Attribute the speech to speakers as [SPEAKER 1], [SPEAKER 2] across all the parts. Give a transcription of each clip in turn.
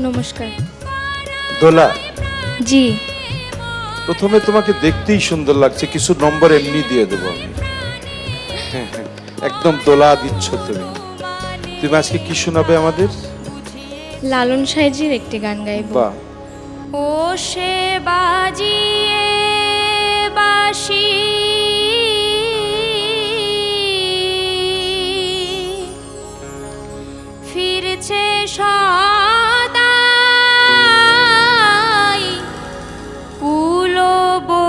[SPEAKER 1] নমস্কার।
[SPEAKER 2] দোলা।
[SPEAKER 1] জি।
[SPEAKER 2] প্রথমে তোমাকে দেখতেই সুন্দর লাগছে কিছু নম্বর এমনি দিয়ে দেবো আমি। একদম দোলা দিচ্ছ তুমি। তুমি আজকে কি শোনাবে আমাদের?
[SPEAKER 1] লালন সাইজির একটি গান গাইব।
[SPEAKER 2] বা
[SPEAKER 1] ও সে বাজিয়ে বাসি ফিরছে সদাই কুলবতী।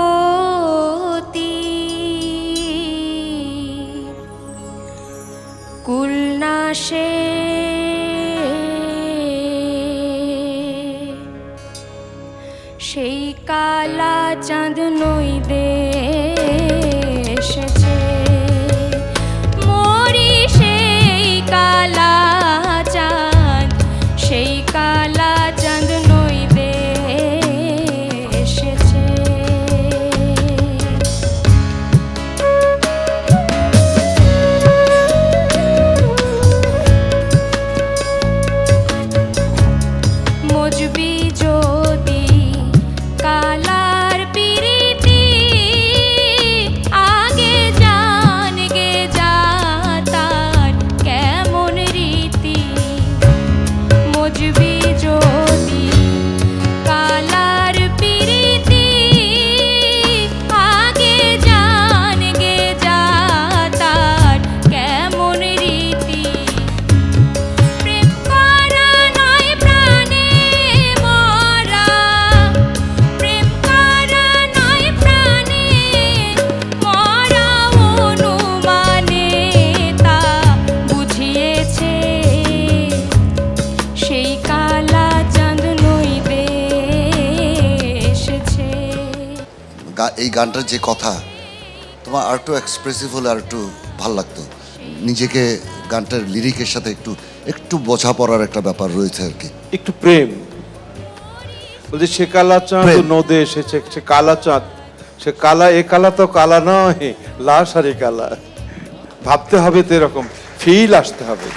[SPEAKER 1] কুলনাশে সেই কালা চাঁদ নই এসেছে
[SPEAKER 3] এই গানটার যে কথা তোমার আর একটু এক্সপ্রেসিভ হলে আর একটু ভালো লাগতো। নিজেকে গানটার লিরিকের সাথে একটু একটু বোঝাপড়ার একটা ব্যাপার রয়েছে আর কি।
[SPEAKER 2] একটু প্রেম। বলছে সে কালা চাঁদ নদে এসেছে সে কালা চাঁদ। সে কালা এ কালা তো কালা নয় লাশ আর এ কালা। ভাবতে হবে তো এরকম ফিল আসতে হবে।